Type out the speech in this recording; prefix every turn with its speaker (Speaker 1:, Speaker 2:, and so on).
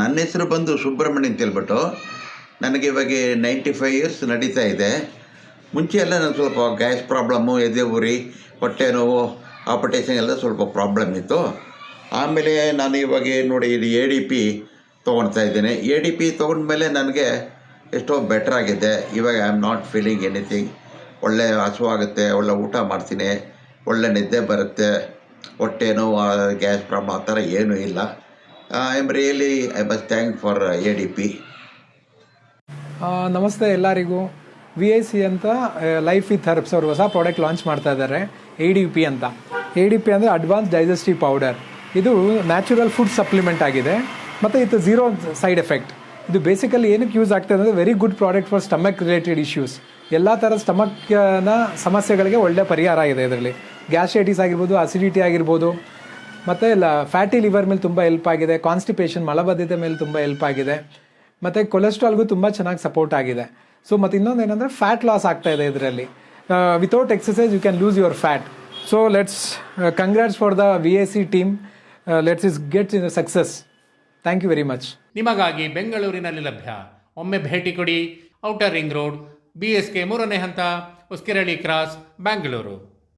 Speaker 1: ನನ್ನ ಹೆಸರು ಬಂದು ಸುಬ್ರಹ್ಮಣ್ಯ ಅಂತ ಹೇಳ್ಬಿಟ್ಟು ನನಗೆ ಇವಾಗ ನೈಂಟಿ ಫೈವ್ ಇಯರ್ಸ್ ನಡೀತಾ ಇದೆ. ಮುಂಚೆ ಎಲ್ಲ ನನಗೆ ಸ್ವಲ್ಪ ಗ್ಯಾಸ್ ಪ್ರಾಬ್ಲಮ್ಮು, ಎದೆ ಉರಿ, ಹೊಟ್ಟೆ ನೋವು, ಆಪರೇಷನ್ ಎಲ್ಲ ಸ್ವಲ್ಪ ಪ್ರಾಬ್ಲಮ್ ಇತ್ತು. ಆಮೇಲೆ ನಾನು ಇವಾಗ ನೋಡಿ ಇದು ಎ ಡಿ ಪಿ ತೊಗೊಳ್ತಾ ಇದ್ದೀನಿ. ಎ ಡಿ ಪಿ ತೊಗೊಂಡ್ಮೇಲೆ ನನಗೆ ಎಷ್ಟೋ ಬೆಟ್ರ್ ಆಗಿದೆ. ಇವಾಗ I am not feeling anything ಒಳ್ಳೆ ಹಸುವಾಗುತ್ತೆ ಒಳ್ಳೆ ಊಟ ಮಾಡ್ತೀನಿ, ಒಳ್ಳೆ ನಿದ್ದೆ ಬರುತ್ತೆ, ಹೊಟ್ಟೆ ನೋವು ಗ್ಯಾಸ್ ಪ್ರಾಬ್ಲಮ್ ಆ ಥರ ಏನೂ ಇಲ್ಲ. I am really I must thank for A D P
Speaker 2: ನಮಸ್ತೆ ಎಲ್ಲರಿಗೂ. ವಿ ಐ ಸಿ ಅಂತ ಲೈಫ್ ವಿತ್ ಹರ್ಬ್ಸ್ ಅವರು ಹೊಸ ಪ್ರಾಡಕ್ಟ್ ಲಾಂಚ್ ಮಾಡ್ತಾ ಇದ್ದಾರೆ. ಎ ಡಿ ಪಿ ಅಂತ. ಎ ಡಿ ಪಿ ಅಂದರೆ ಅಡ್ವಾನ್ಸ್ ಡೈಜೆಸ್ಟಿವ್ ಪೌಡರ್ ಇದು ನ್ಯಾಚುರಲ್ ಫುಡ್ ಸಪ್ಲಿಮೆಂಟ್ ಆಗಿದೆ. ಮತ್ತು ಇದು ಝೀರೋ ಸೈಡ್ ಎಫೆಕ್ಟ್ ಇದು ಬೇಸಿಕಲಿ ಏನಕ್ಕೆ ಯೂಸ್ ಆಗ್ತದೆ ಅಂದರೆ very good product for stomach related issues ಎಲ್ಲ ಥರ ಸ್ಟಮಕ್ನ ಸಮಸ್ಯೆಗಳಿಗೆ ಒಳ್ಳೆ ಪರಿಹಾರ ಇದೆ ಇದರಲ್ಲಿ. ಗ್ಯಾಸ್ಟ್ರೈಟಿಸ್ ಆಗಿರ್ಬೋದು ಅಸಿಡಿಟಿ ಆಗಿರ್ಬೋದು ಮತ್ತು ಫ್ಯಾಟಿ ಲಿವರ್ ಮೇಲೆ ತುಂಬ ಹೆಲ್ಪ್ ಆಗಿದೆ. ಕಾನ್ಸ್ಟಿಪೇಷನ್ ಮಲಬದ್ಧತೆ ಮೇಲೆ ತುಂಬ ಹೆಲ್ಪ್ ಆಗಿದೆ. ಮತ್ತು ಕೊಲೆಸ್ಟ್ರಾಲ್ಗೂ ತುಂಬ ಚೆನ್ನಾಗಿ ಸಪೋರ್ಟ್ ಆಗಿದೆ. ಸೊ ಮತ್ತು ಇನ್ನೊಂದು ಏನಂದರೆ ಫ್ಯಾಟ್ ಲಾಸ್ ಆಗ್ತಾ ಇದೆ ಇದರಲ್ಲಿ. Without exercise you can lose your fat so let's congrats for the V A C team let's is gets in success thank you very much
Speaker 3: ನಿಮಗಾಗಿ ಬೆಂಗಳೂರಿನಲ್ಲಿ ಲಭ್ಯ. ಒಮ್ಮೆ ಭೇಟಿ ಕೊಡಿ. Outer ring road B S K ಮೂರನೇ ಹಂತ ಉಸ್ಕಿರಳಿ cross Bengaluru